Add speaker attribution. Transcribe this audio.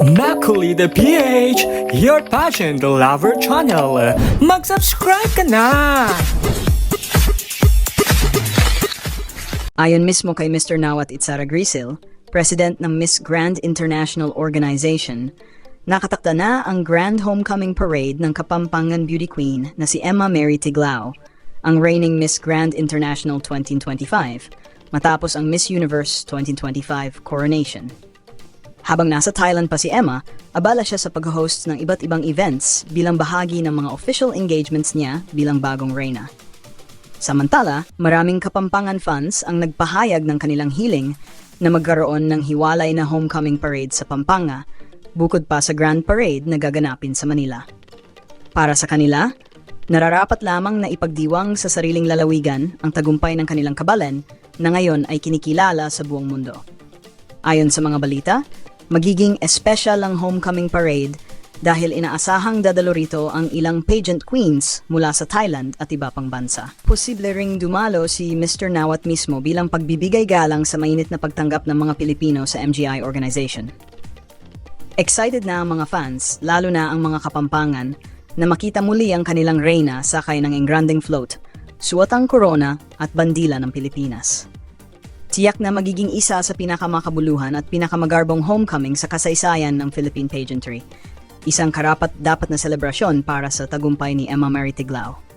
Speaker 1: Macaulay the PH, your the lover channel. Mag-subscribe ka na!
Speaker 2: Ayon mismo kay Mr. Nawat Itzara Grisil, President ng Miss Grand International Organization, nakatakda na ang Grand Homecoming Parade ng Kapampangan Beauty Queen na si Emma Mary Tiglao, ang reigning Miss Grand International 2025, matapos ang Miss Universe 2025 coronation. Habang nasa Thailand pa si Emma, abala siya sa pag-host ng iba't ibang events bilang bahagi ng mga official engagements niya bilang bagong reyna. Samantala, maraming Kapampangan fans ang nagpahayag ng kanilang hiling na magkaroon ng hiwalay na homecoming parade sa Pampanga, bukod pa sa Grand Parade na gaganapin sa Manila. Para sa kanila, nararapat lamang na ipagdiwang sa sariling lalawigan ang tagumpay ng kanilang kabalan na ngayon ay kinikilala sa buong mundo. Ayon sa mga balita, magiging espesyal ang homecoming parade dahil inaasahang dadalo rito ang ilang pageant queens mula sa Thailand at iba pang bansa. Posible ring dumalo si Mr. Nawat mismo bilang pagbibigay galang sa mainit na pagtanggap ng mga Pilipino sa MGI organization. Excited na ang mga fans, lalo na ang mga kapampangan, na makita muli ang kanilang reyna sakay ng engranding float, suot ang corona at bandila ng Pilipinas. Tiyak na magiging isa sa pinakamakabuluhan at pinakamagarbong homecoming sa kasaysayan ng Philippine pageantry. Isang karapat dapat na selebrasyon para sa tagumpay ni Emma Mary Tiglao.